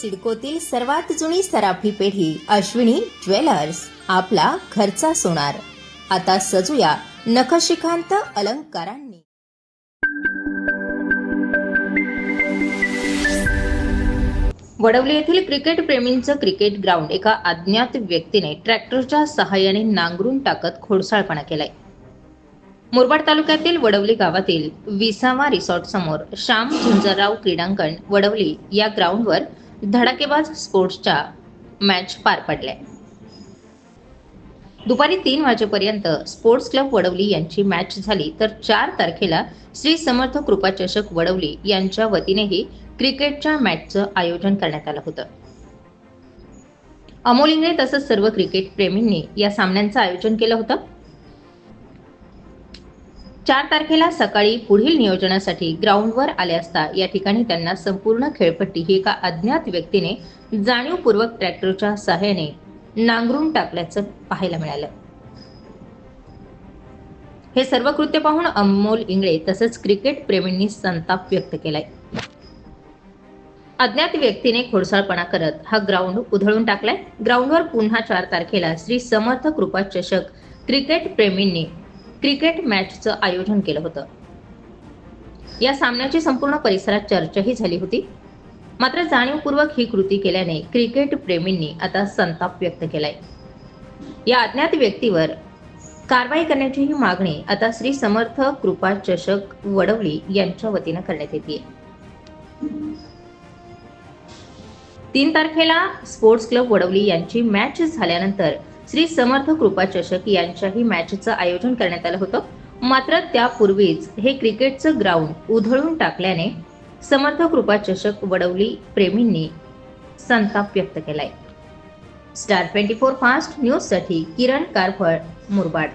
सिडकोतील सर्वात जुनी सराफी पेढी अश्विनी ज्वेलर्स आपला घरचा सोनार. आता सजूया नखशिखांत अलंकारांनी. वडवली येथील क्रिकेट प्रेमींचं क्रिकेट ग्राउंड एका अज्ञात व्यक्तीने ट्रॅक्टरच्या सहाय्याने नांगरून टाकत खोडसाळपणा केलाय. मुरबाड तालुक्यातील वडवली गावातील विसावा रिसॉर्ट समोर श्याम झुंजरराव क्रीडांगण वडवली या ग्राउंडवर धडाकेबाज स्पोर्ट्सच्या मॅच पार पडल्या. दुपारी तीन वाजेपर्यंत स्पोर्ट्स क्लब वडवली यांची मॅच झाली तर चार तारखेला श्री समर्थ कृपाचषक वडवली यांच्या वतीनेही क्रिकेटच्या मॅचचं आयोजन करण्यात आलं होतं. अमोल इंगळे तसंच सर्व क्रिकेट प्रेमींनी या सामन्यांचं आयोजन केलं होतं. चार तारखेला सकाळी पुढील नियोजनासाठी ग्राउंडवर आले असता या ठिकाणी त्यांना संपूर्ण खेळपट्टी ही एका अज्ञात व्यक्तीने जाणीवपूर्वक ट्रॅक्टरच्या सहाय्याने नांगरून टाकल्याचं पाहायला मिळालं. हे सर्व कृत्य पाहून अमोल इंगळे तसंच क्रिकेट प्रेमींनी संताप व्यक्त केलाय. अज्ञात व्यक्तीने खोडसाळपणा करत हा ग्राउंड उधळून टाकलाय. ग्राउंडवर पुन्हा चार तारखेला श्री समर्थ कृपा चषक क्रिकेट प्रेमींनी क्रिकेट मॅचचं आयोजन केलं होतं. या सामन्याची संपूर्ण परिसरात चर्चाही झाली होती. मात्र जाणीवपूर्वक ही कृती केल्याने क्रिकेट प्रेमींनी आता संताप व्यक्त केलाय. या अज्ञात व्यक्तीवर कारवाई करण्याची ही मागणी आता श्री समर्थ कृपा चषक वडवली यांच्या वतीनं करण्यात येते तीन तारखेला स्पोर्ट्स क्लब वडवली यांची मॅच झाल्यानंतर श्री समर्थ कृपा चषक यांच्याही मॅचचं आयोजन करण्यात आलं होतं. मात्र त्यापूर्वीच हे क्रिकेटचं ग्राउंड उधळून टाकल्याने समर्थ कृपा चषक वडवली प्रेमींनी संताप व्यक्त केलाय. स्टार ट्वेंटी फोर फास्ट न्यूजसाठी किरण कारफळ मुरबाड.